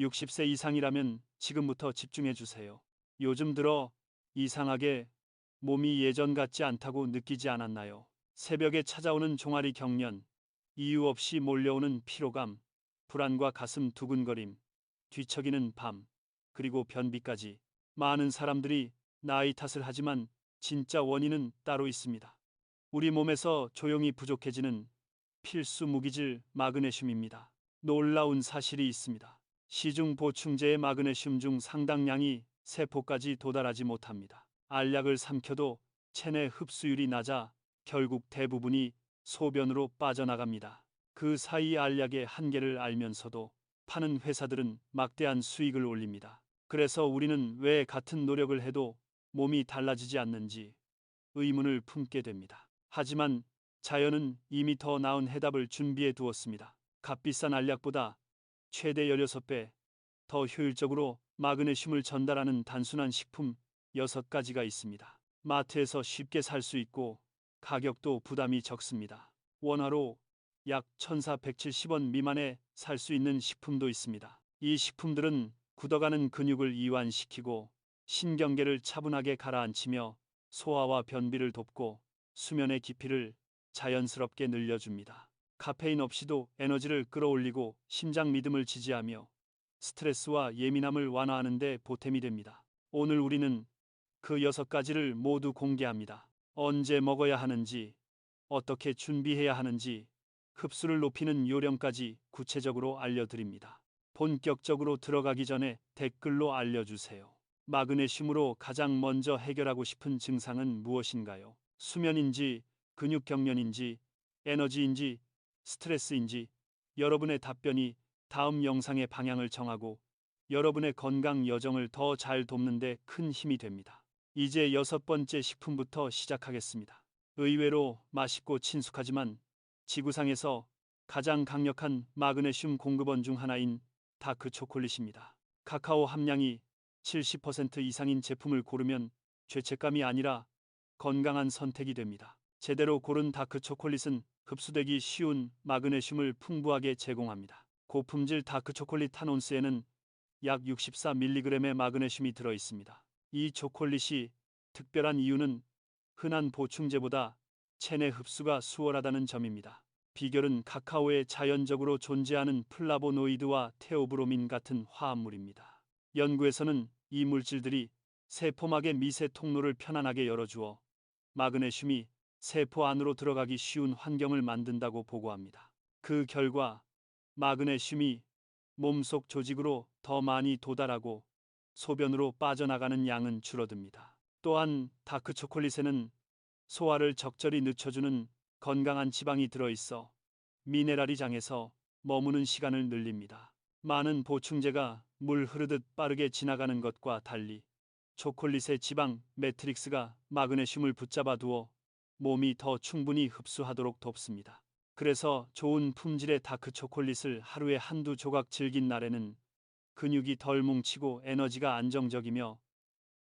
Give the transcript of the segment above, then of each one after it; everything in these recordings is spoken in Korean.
60세 이상이라면 지금부터 집중해 주세요. 요즘 들어 이상하게 몸이 예전 같지 않다고 느끼지 않았나요? 새벽에 찾아오는 종아리 경련, 이유 없이 몰려오는 피로감, 불안과 가슴 두근거림, 뒤척이는 밤, 그리고 변비까지 많은 사람들이 나이 탓을 하지만 진짜 원인은 따로 있습니다. 우리 몸에서 조용히 부족해지는 필수 무기질 마그네슘입니다. 놀라운 사실이 있습니다. 시중 보충제의 마그네슘 중 상당량이 세포까지 도달하지 못합니다. 알약을 삼켜도 체내 흡수율이 낮아 결국 대부분이 소변으로 빠져나갑니다. 그 사이 알약의 한계를 알면서도 파는 회사들은 막대한 수익을 올립니다. 그래서 우리는 왜 같은 노력을 해도 몸이 달라지지 않는지 의문을 품게 됩니다. 하지만 자연은 이미 더 나은 해답을 준비해 두었습니다. 값비싼 알약보다 최대 16배 더 효율적으로 마그네슘을 전달하는 단순한 식품 6가지가 있습니다. 마트에서 쉽게 살 수 있고 가격도 부담이 적습니다. 원화로 약 1470원 미만에 살 수 있는 식품도 있습니다. 이 식품들은 굳어가는 근육을 이완시키고 신경계를 차분하게 가라앉히며 소화와 변비를 돕고 수면의 깊이를 자연스럽게 늘려줍니다. 카페인 없이도 에너지를 끌어올리고 심장 리듬을 지지하며 스트레스와 예민함을 완화하는 데 보탬이 됩니다. 오늘 우리는 그 여섯 가지를 모두 공개합니다. 언제 먹어야 하는지, 어떻게 준비해야 하는지, 흡수를 높이는 요령까지 구체적으로 알려드립니다. 본격적으로 들어가기 전에 댓글로 알려주세요. 마그네슘으로 가장 먼저 해결하고 싶은 증상은 무엇인가요? 수면인지, 근육 경련인지, 에너지인지, 스트레스인지, 여러분의 답변이 다음 영상의 방향을 정하고 여러분의 건강 여정을 더 잘 돕는데 큰 힘이 됩니다. 이제 여섯 번째 식품부터 시작하겠습니다. 의외로 맛있고 친숙하지만 지구상에서 가장 강력한 마그네슘 공급원 중 하나인 다크 초콜릿입니다. 카카오 함량이 70% 이상인 제품을 고르면 죄책감이 아니라 건강한 선택이 됩니다. 제대로 고른 다크 초콜릿은 흡수되기 쉬운 마그네슘을 풍부하게 제공합니다. 고품질 다크 초콜릿 한 온스에는 약 64mg의 마그네슘이 들어 있습니다. 이 초콜릿이 특별한 이유는 흔한 보충제보다 체내 흡수가 수월하다는 점입니다. 비결은 카카오에 자연적으로 존재하는 플라보노이드와 테오브로민 같은 화합물입니다. 연구에서는 이 물질들이 세포막의 미세 통로를 편안하게 열어주어 마그네슘이 세포 안으로 들어가기 쉬운 환경을 만든다고 보고합니다. 그 결과 마그네슘이 몸속 조직으로 더 많이 도달하고 소변으로 빠져나가는 양은 줄어듭니다. 또한 다크 초콜릿에는 소화를 적절히 늦춰주는 건강한 지방이 들어있어 미네랄이 장에서 머무는 시간을 늘립니다. 많은 보충제가 물 흐르듯 빠르게 지나가는 것과 달리 초콜릿의 지방 매트릭스가 마그네슘을 붙잡아 두어 몸이 더 충분히 흡수하도록 돕습니다. 그래서 좋은 품질의 다크 초콜릿을 하루에 한두 조각 즐긴 날에는 근육이 덜 뭉치고 에너지가 안정적이며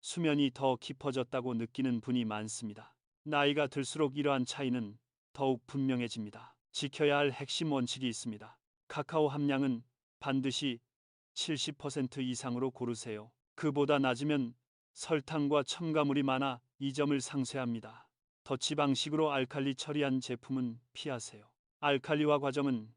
수면이 더 깊어졌다고 느끼는 분이 많습니다. 나이가 들수록 이러한 차이는 더욱 분명해집니다. 지켜야 할 핵심 원칙이 있습니다. 카카오 함량은 반드시 70% 이상으로 고르세요. 그보다 낮으면 설탕과 첨가물이 많아 이 점을 상쇄합니다. 더치 방식으로 알칼리 처리한 제품은 피하세요. 알칼리화 과정은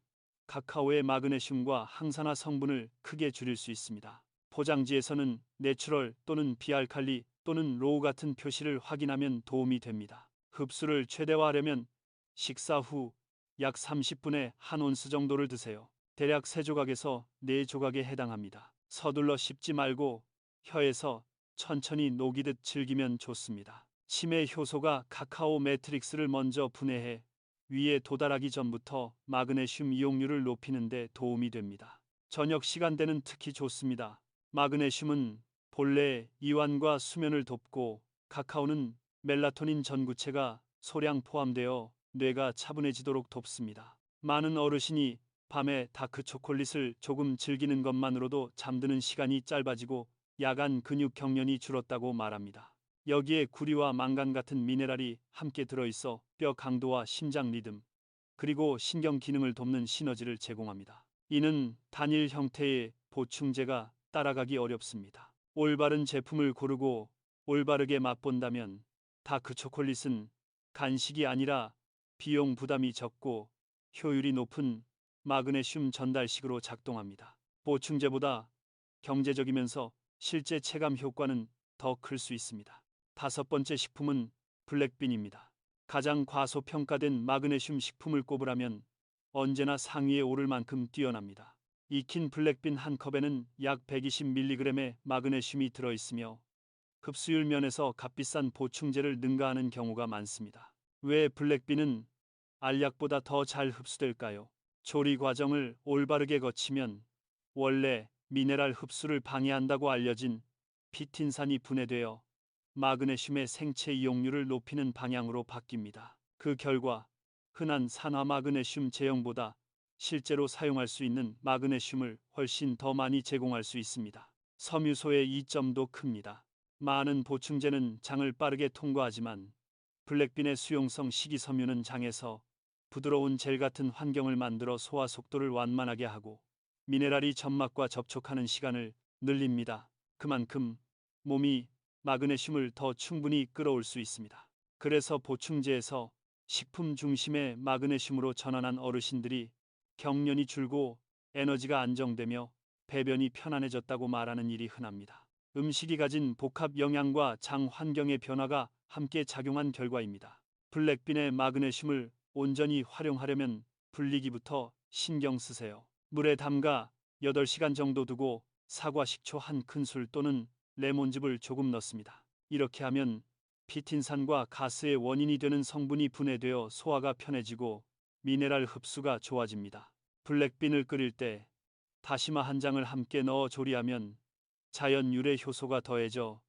카카오의 마그네슘과 항산화 성분을 크게 줄일 수 있습니다. 포장지에서는 내추럴 또는 비알칼리 또는 로우 같은 표시를 확인하면 도움이 됩니다. 흡수를 최대화하려면 식사 후 약 30분에 한 온스 정도를 드세요. 대략 3조각에서 4조각에 해당합니다. 서둘러 씹지 말고 혀에서 천천히 녹이듯 즐기면 좋습니다. 치매 효소가 카카오 매트릭스를 먼저 분해해 위에 도달하기 전부터 마그네슘 이용률을 높이는 데 도움이 됩니다. 저녁 시간대는 특히 좋습니다. 마그네슘은 본래 이완과 수면을 돕고 카카오는 멜라토닌 전구체가 소량 포함되어 뇌가 차분해지도록 돕습니다. 많은 어르신이 밤에 다크 초콜릿을 조금 즐기는 것만으로도 잠드는 시간이 짧아지고 야간 근육 경련이 줄었다고 말합니다. 여기에 구리와 망간 같은 미네랄이 함께 들어있어 뼈 강도와 심장 리듬, 그리고 신경 기능을 돕는 시너지를 제공합니다. 이는 단일 형태의 보충제가 따라가기 어렵습니다. 올바른 제품을 고르고 올바르게 맛본다면 다크 초콜릿은 간식이 아니라 비용 부담이 적고 효율이 높은 마그네슘 전달식으로 작동합니다. 보충제보다 경제적이면서 실제 체감 효과는 더 클 수 있습니다. 다섯 번째 식품은 블랙빈입니다. 가장 과소평가된 마그네슘 식품을 꼽으라면 언제나 상위에 오를 만큼 뛰어납니다. 익힌 블랙빈 한 컵에는 약 120mg의 마그네슘이 들어있으며 흡수율 면에서 값비싼 보충제를 능가하는 경우가 많습니다. 왜 블랙빈은 알약보다 더 잘 흡수될까요? 조리 과정을 올바르게 거치면 원래 미네랄 흡수를 방해한다고 알려진 피틴산이 분해되어 마그네슘의 생체 이용률을 높이는 방향으로 바뀝니다. 그 결과 흔한 산화 마그네슘 제형보다 실제로 사용할 수 있는 마그네슘을 훨씬 더 많이 제공할 수 있습니다. 섬유소의 이점도 큽니다. 많은 보충제는 장을 빠르게 통과하지만 블랙빈의 수용성 식이섬유는 장에서 부드러운 젤 같은 환경을 만들어 소화 속도를 완만하게 하고 미네랄이 점막과 접촉하는 시간을 늘립니다. 그만큼 몸이 마그네슘을 더 충분히 끌어올 수 있습니다. 그래서 보충제에서 식품 중심의 마그네슘으로 전환한 어르신들이 경련이 줄고 에너지가 안정되며 배변이 편안해졌다고 말하는 일이 흔합니다. 음식이 가진 복합 영양과 장 환경의 변화가 함께 작용한 결과입니다. 블랙빈의 마그네슘을 온전히 활용하려면 분리기부터 신경 쓰세요. 물에 담가 8시간 정도 두고 사과 식초 한 큰술 또는 레몬즙을 조금 넣습니다. 이렇게 하면 피틴산과 가스의 원인이 되는 성분이 분해되어 소화가 편해지고 미네랄 흡수가 좋아집니다. 블랙빈을 끓일 때 다시마 한 장을 함께 넣어 조리하면 자연 유래 효소가 더해져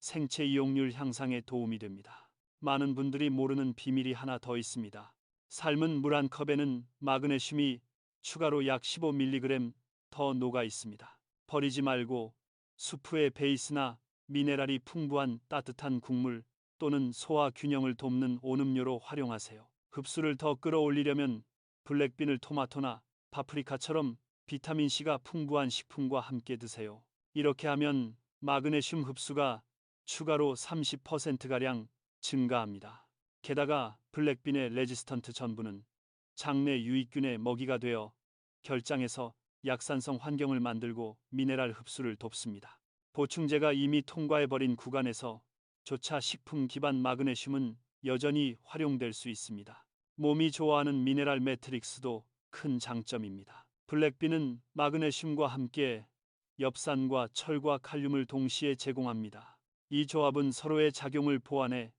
생체 이용률 향상에 도움이 됩니다. 많은 분들이 모르는 비밀이 하나 더 있습니다. 삶은 물 한 컵에는 마그네슘이 추가로 약 15mg 더 녹아 있습니다. 버리지 말고 수프의 베이스나 미네랄이 풍부한 따뜻한 국물 또는 소화 균형을 돕는 온음료로 활용하세요. 흡수를 더 끌어올리려면 블랙빈을 토마토나 파프리카처럼 비타민C가 풍부한 식품과 함께 드세요. 이렇게 하면 마그네슘 흡수가 추가로 30%가량 증가합니다. 게다가 블랙빈의 레지스턴트 전분은 장내 유익균의 먹이가 되어 결장에서 약산성 환경을 만들고 미네랄 흡수를 돕습니다. 보충제가 이미 통과해버린 구간에서 조차 식품 기반 마그네슘은 여전히 활용될 수 있습니다. 몸이 좋아하는 미네랄 매트릭스도 큰 장점입니다. 블랙빈은 마그네슘과 함께 엽산과 철과 칼륨을 동시에 제공합니다. 이 조합은 서로의 작용을 보완해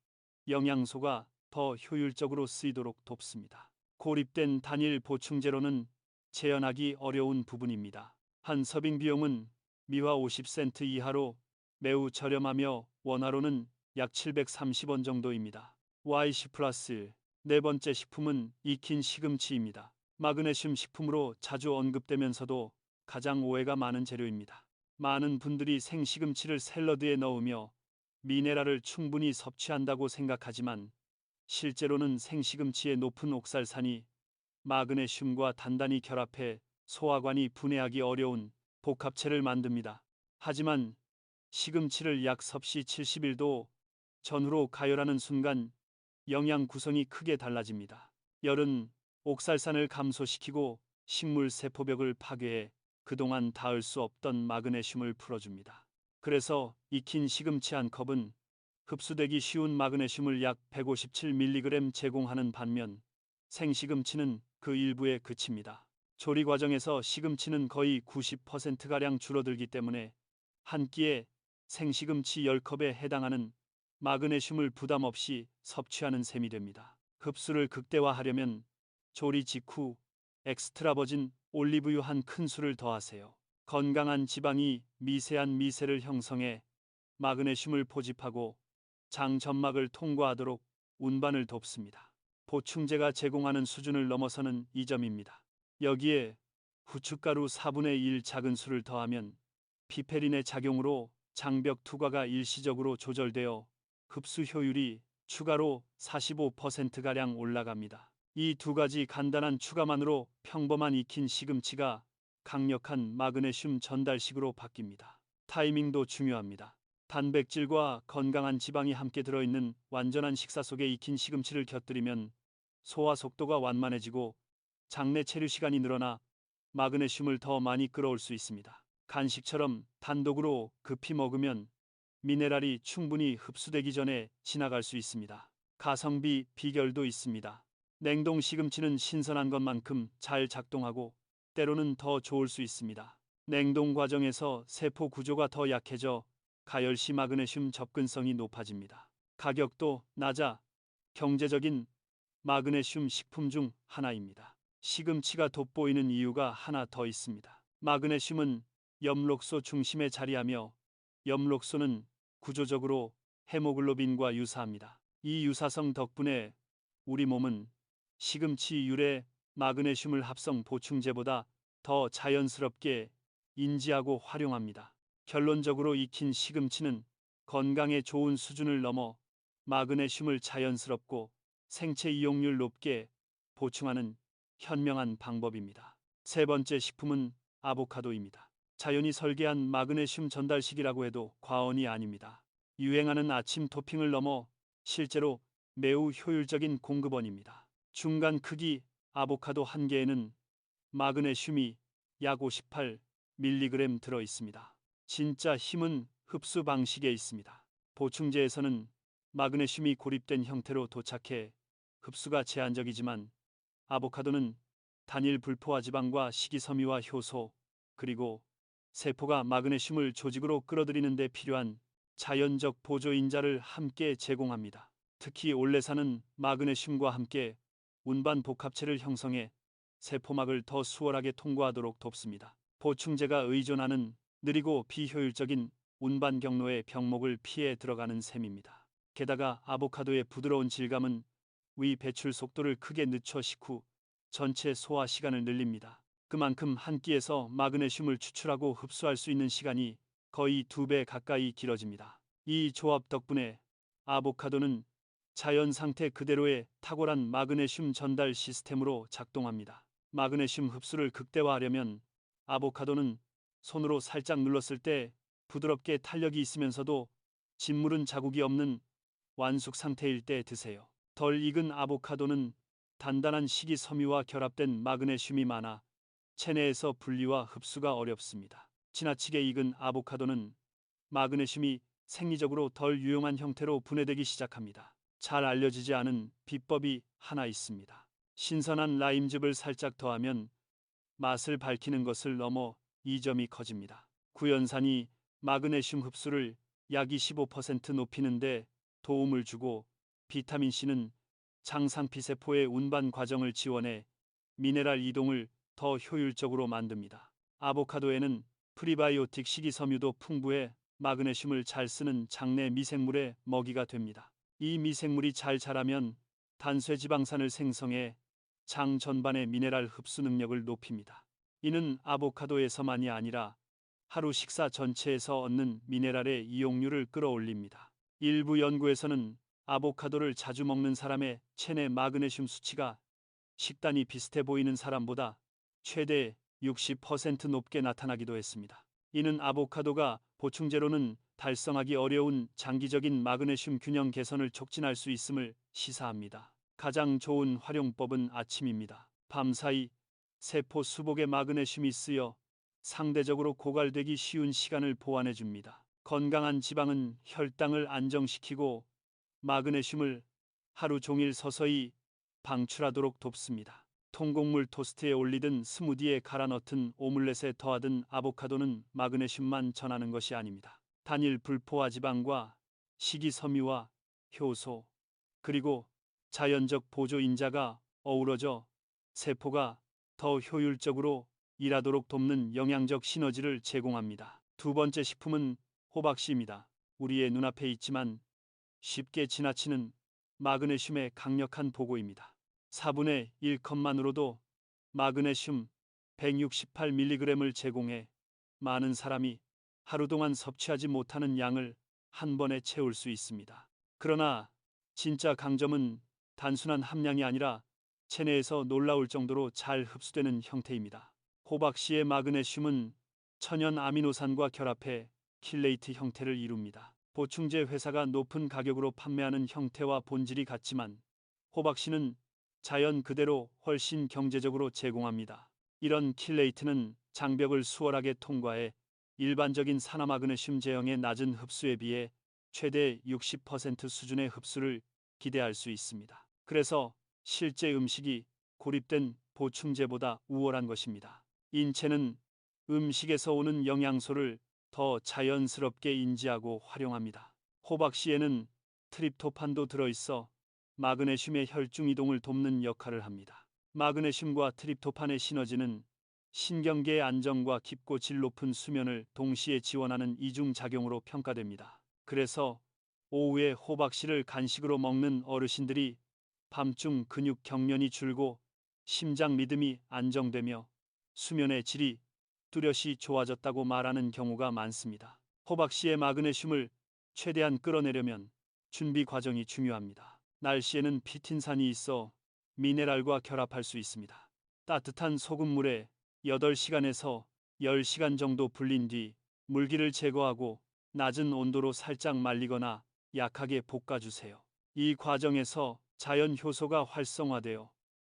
영양소가 더 효율적으로 쓰이도록 돕습니다. 고립된 단일 보충제로는 재현하기 어려운 부분입니다. 한 서빙 비용은 미화 50센트 이하로 매우 저렴하며 원화로는 약 730원 정도입니다. YC 플러스 네 번째 식품은 익힌 시금치입니다. 마그네슘 식품으로 자주 언급되면서도 가장 오해가 많은 재료입니다. 많은 분들이 생시금치를 샐러드에 넣으며 미네랄을 충분히 섭취한다고 생각하지만 실제로는 생시금치의 높은 옥살산이 마그네슘과 단단히 결합해 소화관이 분해하기 어려운 복합체를 만듭니다. 하지만 시금치를 약 섭씨 71도 전후로 가열하는 순간 영양 구성이 크게 달라집니다. 열은 옥살산을 감소시키고 식물 세포벽을 파괴해 그동안 닿을 수 없던 마그네슘을 풀어줍니다. 그래서 익힌 시금치 한 컵은 흡수되기 쉬운 마그네슘을 약 157mg 제공하는 반면 생시금치는 그 일부에 그칩니다. 조리 과정에서 시금치는 거의 90%가량 줄어들기 때문에 한 끼에 생시금치 10컵에 해당하는 마그네슘을 부담 없이 섭취하는 셈이 됩니다. 흡수를 극대화하려면 조리 직후 엑스트라 버진 올리브유 한 큰술을 더하세요. 건강한 지방이 미세한 미세를 형성해 마그네슘을 포집하고 장 점막을 통과하도록 운반을 돕습니다. 보충제가 제공하는 수준을 넘어서는 이 점입니다. 여기에 후춧가루 4분의 1 작은 수를 더하면 피페린의 작용으로 장벽 투과가 일시적으로 조절되어 흡수 효율이 추가로 45%가량 올라갑니다. 이 두 가지 간단한 추가만으로 평범한 익힌 시금치가 강력한 마그네슘 전달식으로 바뀝니다. 타이밍도 중요합니다. 단백질과 건강한 지방이 함께 들어있는 완전한 식사 속에 익힌 시금치를 곁들이면 소화 속도가 완만해지고 장내 체류 시간이 늘어나 마그네슘을 더 많이 끌어올 수 있습니다. 간식처럼 단독으로 급히 먹으면 미네랄이 충분히 흡수되기 전에 지나갈 수 있습니다. 가성비 비결도 있습니다. 냉동 시금치는 신선한 것만큼 잘 작동하고 때로는 더 좋을 수 있습니다. 냉동 과정에서 세포 구조가 더 약해져 가열시 마그네슘 접근성이 높아집니다. 가격도 낮아 경제적인 마그네슘 식품 중 하나입니다. 시금치가 돋보이는 이유가 하나 더 있습니다. 마그네슘은 엽록소 중심에 자리하며 엽록소는 구조적으로 헤모글로빈과 유사합니다. 이 유사성 덕분에 우리 몸은 시금치 유래 마그네슘을 합성 보충제보다 더 자연스럽게 인지하고 활용합니다. 결론적으로 익힌 시금치는 건강에 좋은 수준을 넘어 마그네슘을 자연스럽고 생체 이용률 높게 보충하는 현명한 방법입니다. 세 번째 식품은 아보카도입니다. 자연이 설계한 마그네슘 전달식이라고 해도 과언이 아닙니다. 유행하는 아침 토핑을 넘어 실제로 매우 효율적인 공급원입니다. 중간 크기 아보카도 한 개에는 마그네슘이 약 58mg 들어 있습니다. 진짜 힘은 흡수 방식에 있습니다. 보충제에서는 마그네슘이 고립된 형태로 도착해 흡수가 제한적이지만 아보카도는 단일 불포화 지방과 식이섬유와 효소 그리고 세포가 마그네슘을 조직으로 끌어들이는 데 필요한 자연적 보조인자를 함께 제공합니다. 특히 올레산은 마그네슘과 함께 운반 복합체를 형성해 세포막을 더 수월하게 통과하도록 돕습니다. 보충제가 의존하는 느리고 비효율적인 운반 경로의 병목을 피해 들어가는 셈입니다. 게다가 아보카도의 부드러운 질감은 위 배출 속도를 크게 늦춰 식후 전체 소화 시간을 늘립니다. 그만큼 한 끼에서 마그네슘을 추출하고 흡수할 수 있는 시간이 거의 두 배 가까이 길어집니다. 이 조합 덕분에 아보카도는 자연 상태 그대로의 탁월한 마그네슘 전달 시스템으로 작동합니다. 마그네슘 흡수를 극대화하려면 아보카도는 손으로 살짝 눌렀을 때 부드럽게 탄력이 있으면서도 진물은 자국이 없는 완숙 상태일 때 드세요. 덜 익은 아보카도는 단단한 식이섬유와 결합된 마그네슘이 많아 체내에서 분리와 흡수가 어렵습니다. 지나치게 익은 아보카도는 마그네슘이 생리적으로 덜 유용한 형태로 분해되기 시작합니다. 잘 알려지지 않은 비법이 하나 있습니다. 신선한 라임즙을 살짝 더하면 맛을 밝히는 것을 넘어 이 점이 커집니다. 구연산이 마그네슘 흡수를 약 25% 높이는데 도움을 주고 비타민 C는 장상피세포의 운반 과정을 지원해 미네랄 이동을 더 효율적으로 만듭니다. 아보카도에는 프리바이오틱 식이섬유도 풍부해 마그네슘을 잘 쓰는 장내 미생물의 먹이가 됩니다. 이 미생물이 잘 자라면 단쇄 지방산을 생성해 장 전반의 미네랄 흡수 능력을 높입니다. 이는 아보카도에서만이 아니라 하루 식사 전체에서 얻는 미네랄의 이용률을 끌어올립니다. 일부 연구에서는 아보카도를 자주 먹는 사람의 체내 마그네슘 수치가 식단이 비슷해 보이는 사람보다 최대 60% 높게 나타나기도 했습니다. 이는 아보카도가 보충제로는 달성하기 어려운 장기적인 마그네슘 균형 개선을 촉진할 수 있음을 시사합니다. 가장 좋은 활용법은 아침입니다. 밤사이 세포 수복에 마그네슘이 쓰여 상대적으로 고갈되기 쉬운 시간을 보완해 줍니다. 건강한 지방은 혈당을 안정시키고 마그네슘을 하루 종일 서서히 방출하도록 돕습니다. 통곡물 토스트에 올리든 스무디에 갈아 넣든 오믈렛에 더하든 아보카도는 마그네슘만 전하는 것이 아닙니다. 단일 불포화 지방과 식이섬유와 효소 그리고 자연적 보조인자가 어우러져 세포가 더 효율적으로 일하도록 돕는 영양적 시너지를 제공합니다. 두 번째 식품은 호박씨입니다. 우리의 눈앞에 있지만 쉽게 지나치는 마그네슘의 강력한 보고입니다. 4분의 1컵만으로도 마그네슘 168mg을 제공해 많은 사람이 하루 동안 섭취하지 못하는 양을 한 번에 채울 수 있습니다. 그러나 진짜 강점은 단순한 함량이 아니라 체내에서 놀라울 정도로 잘 흡수되는 형태입니다. 호박씨의 마그네슘은 천연 아미노산과 결합해 킬레이트 형태를 이룹니다. 보충제 회사가 높은 가격으로 판매하는 형태와 본질이 같지만 호박씨는 자연 그대로 훨씬 경제적으로 제공합니다. 이런 킬레이트는 장벽을 수월하게 통과해 일반적인 산화마그네슘 제형의 낮은 흡수에 비해 최대 60% 수준의 흡수를 기대할 수 있습니다. 그래서 실제 음식이 고립된 보충제보다 우월한 것입니다. 인체는 음식에서 오는 영양소를 더 자연스럽게 인지하고 활용합니다. 호박씨에는 트립토판도 들어있어 마그네슘의 혈중 이동을 돕는 역할을 합니다. 마그네슘과 트립토판의 시너지는 신경계의 안정과 깊고 질 높은 수면을 동시에 지원하는 이중 작용으로 평가됩니다. 그래서 오후에 호박씨를 간식으로 먹는 어르신들이 밤중 근육 경련이 줄고 심장 리듬이 안정되며 수면의 질이 뚜렷이 좋아졌다고 말하는 경우가 많습니다. 호박씨의 마그네슘을 최대한 끌어내려면 준비 과정이 중요합니다. 날씨에는 피틴산이 있어 미네랄과 결합할 수 있습니다. 따뜻한 소금물에 8시간에서 10시간 정도 불린 뒤 물기를 제거하고 낮은 온도로 살짝 말리거나 약하게 볶아주세요. 이 과정에서 자연 효소가 활성화되어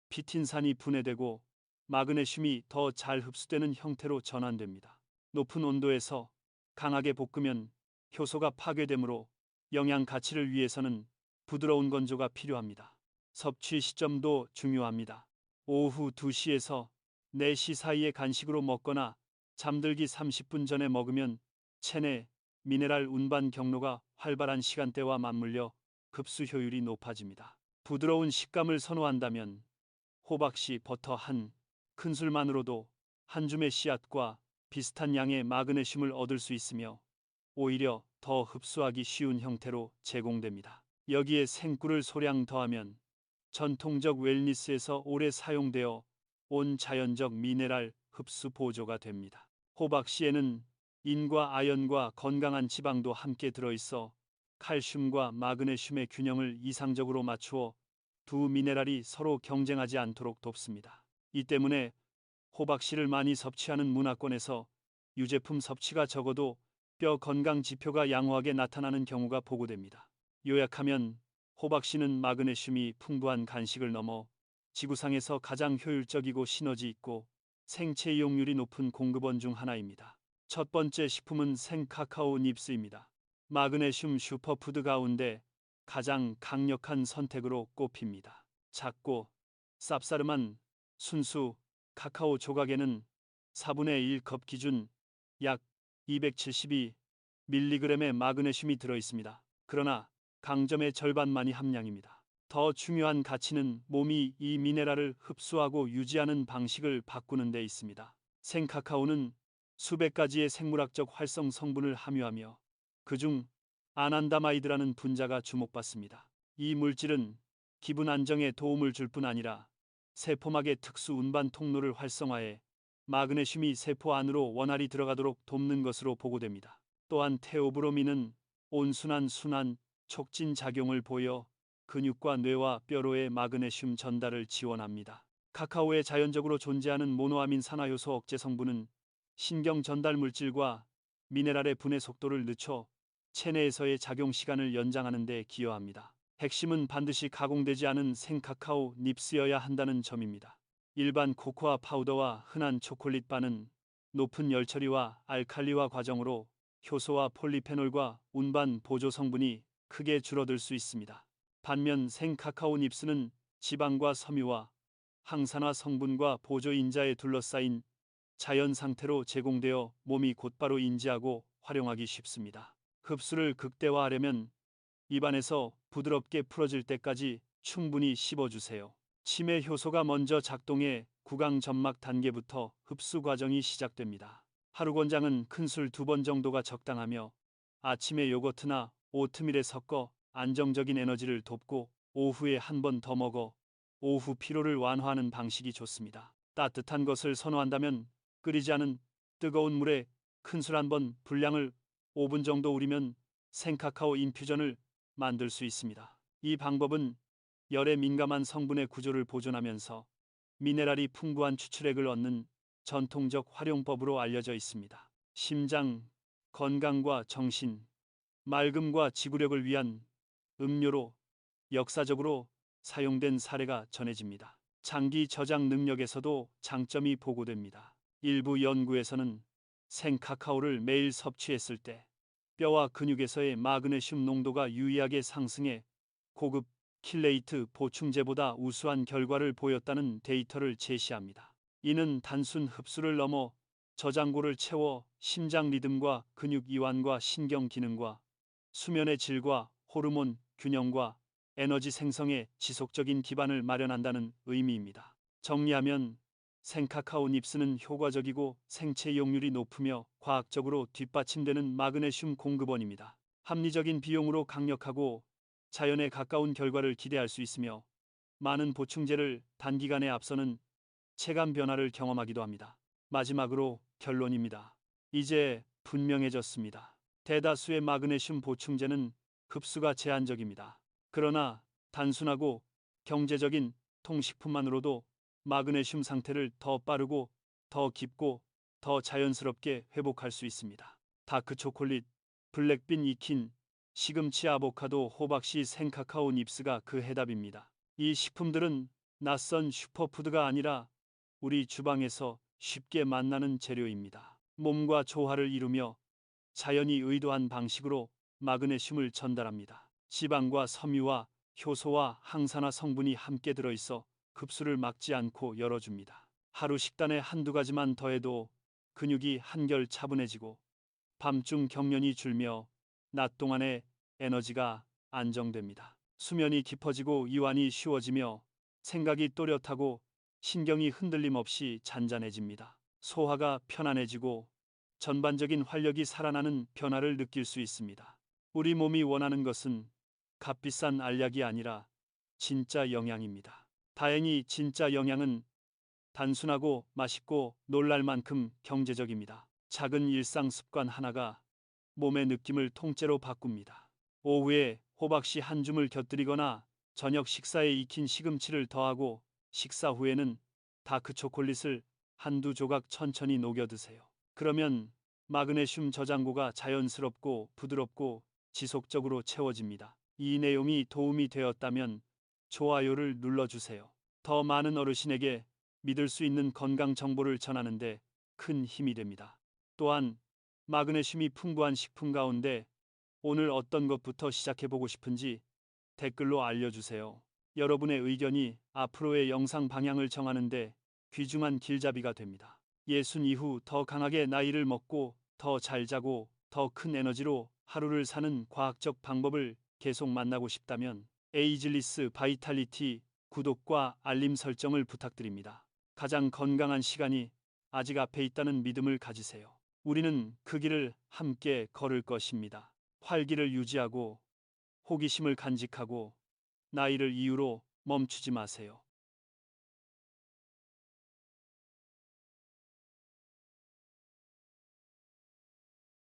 피틴산이 분해되고 마그네슘이 더 잘 흡수되는 형태로 전환됩니다. 높은 온도에서 강하게 볶으면 효소가 파괴되므로 영양 가치를 위해서는 부드러운 건조가 필요합니다. 섭취 시점도 중요합니다. 오후 2시에서 4시 사이에 간식으로 먹거나 잠들기 30분 전에 먹으면 체내 미네랄 운반 경로가 활발한 시간대와 맞물려 흡수 효율이 높아집니다. 부드러운 식감을 선호한다면 호박씨 버터 한 큰술만으로도 한 줌의 씨앗과 비슷한 양의 마그네슘을 얻을 수 있으며 오히려 더 흡수하기 쉬운 형태로 제공됩니다. 여기에 생꿀을 소량 더하면 전통적 웰니스에서 오래 사용되어 온 자연적 미네랄 흡수 보조가 됩니다. 호박씨에는 인과 아연과 건강한 지방도 함께 들어있어 칼슘과 마그네슘의 균형을 이상적으로 맞추어 두 미네랄이 서로 경쟁하지 않도록 돕습니다. 이 때문에 호박씨를 많이 섭취하는 문화권에서 유제품 섭취가 적어도 뼈 건강 지표가 양호하게 나타나는 경우가 보고됩니다. 요약하면 호박씨는 마그네슘이 풍부한 간식을 넘어 지구상에서 가장 효율적이고 시너지 있고 생체 이용률이 높은 공급원 중 하나입니다. 첫 번째 식품은 생 카카오 닙스입니다. 마그네슘 슈퍼푸드 가운데 가장 강력한 선택으로 꼽힙니다. 작고 쌉싸름한 순수 카카오 조각에는 4분의 1컵 기준 약 272mg의 마그네슘이 들어 있습니다. 그러나 강점의 절반만이 함량입니다. 더 중요한 가치는 몸이 이 미네랄을 흡수하고 유지하는 방식을 바꾸는 데 있습니다. 생카카오는 수백 가지의 생물학적 활성 성분을 함유하며 그중 아난다마이드라는 분자가 주목받습니다. 이 물질은 기분 안정에 도움을 줄 뿐 아니라 세포막의 특수 운반 통로를 활성화해 마그네슘이 세포 안으로 원활히 들어가도록 돕는 것으로 보고됩니다. 또한 테오브로민은 온순한 순환 촉진 작용을 보여 근육과 뇌와 뼈로의 마그네슘 전달을 지원합니다. 카카오에 자연적으로 존재하는 모노아민 산화효소 억제 성분은 신경 전달 물질과 미네랄의 분해 속도를 늦춰 체내에서의 작용 시간을 연장하는 데 기여합니다. 핵심은 반드시 가공되지 않은 생카카오 닙스여야 한다는 점입니다. 일반 코코아 파우더와 흔한 초콜릿 바는 높은 열처리와 알칼리화 과정으로 효소와 폴리페놀과 운반 보조 성분이 크게 줄어들 수 있습니다. 반면 생카카오 닙스는 지방과 섬유와 항산화 성분과 보조 인자에 둘러싸인 자연 상태로 제공되어 몸이 곧바로 인지하고 활용하기 쉽습니다. 흡수를 극대화하려면 입안에서 부드럽게 풀어질 때까지 충분히 씹어주세요. 치매 효소가 먼저 작동해 구강 점막 단계부터 흡수 과정이 시작됩니다. 하루 권장은 큰 술 두 번 정도가 적당하며 아침에 요거트나 오트밀에 섞어 안정적인 에너지를 돕고 오후에 한 번 더 먹어 오후 피로를 완화하는 방식이 좋습니다. 따뜻한 것을 선호한다면 끓이지 않은 뜨거운 물에 큰 술 한 번 분량을 5분 정도 우리면 생카카오 인퓨전을 만들 수 있습니다. 이 방법은 열에 민감한 성분의 구조를 보존하면서 미네랄이 풍부한 추출액을 얻는 전통적 활용법으로 알려져 있습니다. 심장, 건강과 정신, 맑음과 지구력을 위한 음료로 역사적으로 사용된 사례가 전해집니다. 장기 저장 능력에서도 장점이 보고됩니다. 일부 연구에서는 생 카카오를 매일 섭취했을 때 뼈와 근육에서의 마그네슘 농도가 유의하게 상승해 고급 킬레이트 보충제보다 우수한 결과를 보였다는 데이터를 제시합니다. 이는 단순 흡수를 넘어 저장고를 채워 심장 리듬과 근육 이완과 신경 기능과 수면의 질과 호르몬 균형과 에너지 생성에 지속적인 기반을 마련한다는 의미입니다. 정리하면 생카카오 닙스는 효과적이고 생체 이용률이 높으며 과학적으로 뒷받침되는 마그네슘 공급원입니다. 합리적인 비용으로 강력하고 자연에 가까운 결과를 기대할 수 있으며 많은 보충제를 단기간에 앞서는 체감 변화를 경험하기도 합니다. 마지막으로 결론입니다. 이제 분명해졌습니다. 대다수의 마그네슘 보충제는 흡수가 제한적입니다. 그러나 단순하고 경제적인 통식품만으로도 마그네슘 상태를 더 빠르고 더 깊고 더 자연스럽게 회복할 수 있습니다. 다크 초콜릿, 블랙빈 익힌, 시금치 아보카도, 호박씨, 생카카오 닙스가 그 해답입니다. 이 식품들은 낯선 슈퍼푸드가 아니라 우리 주방에서 쉽게 만나는 재료입니다. 몸과 조화를 이루며 자연이 의도한 방식으로 마그네슘을 전달합니다. 지방과 섬유와 효소와 항산화 성분이 함께 들어있어 급수를 막지 않고 열어줍니다. 하루 식단에 한두 가지만 더해도 근육이 한결 차분해지고 밤중 경련이 줄며 낮 동안의 에너지가 안정됩니다. 수면이 깊어지고 이완이 쉬워지며 생각이 또렷하고 신경이 흔들림 없이 잔잔해집니다. 소화가 편안해지고 전반적인 활력이 살아나는 변화를 느낄 수 있습니다. 우리 몸이 원하는 것은 값비싼 알약이 아니라 진짜 영양입니다. 다행히 진짜 영양은 단순하고 맛있고 놀랄 만큼 경제적입니다. 작은 일상 습관 하나가 몸의 느낌을 통째로 바꿉니다. 오후에 호박씨 한 줌을 곁들이거나 저녁 식사에 익힌 시금치를 더하고 식사 후에는 다크 초콜릿을 한두 조각 천천히 녹여 드세요. 그러면 마그네슘 저장고가 자연스럽고 부드럽고 지속적으로 채워집니다. 이 내용이 도움이 되었다면 좋아요를 눌러주세요. 더 많은 어르신에게 믿을 수 있는 건강 정보를 전하는데 큰 힘이 됩니다. 또한 마그네슘이 풍부한 식품 가운데 오늘 어떤 것부터 시작해보고 싶은지 댓글로 알려주세요. 여러분의 의견이 앞으로의 영상 방향을 정하는데 귀중한 길잡이가 됩니다. 예순 이후 더 강하게 나이를 먹고 더 잘 자고 더 큰 에너지로 하루를 사는 과학적 방법을 계속 만나고 싶다면 에이즐리스 바이탈리티 구독과 알림 설정을 부탁드립니다. 가장 건강한 시간이 아직 앞에 있다는 믿음을 가지세요. 우리는 그 길을 함께 걸을 것입니다. 활기를 유지하고 호기심을 간직하고 나이를 이유로 멈추지 마세요.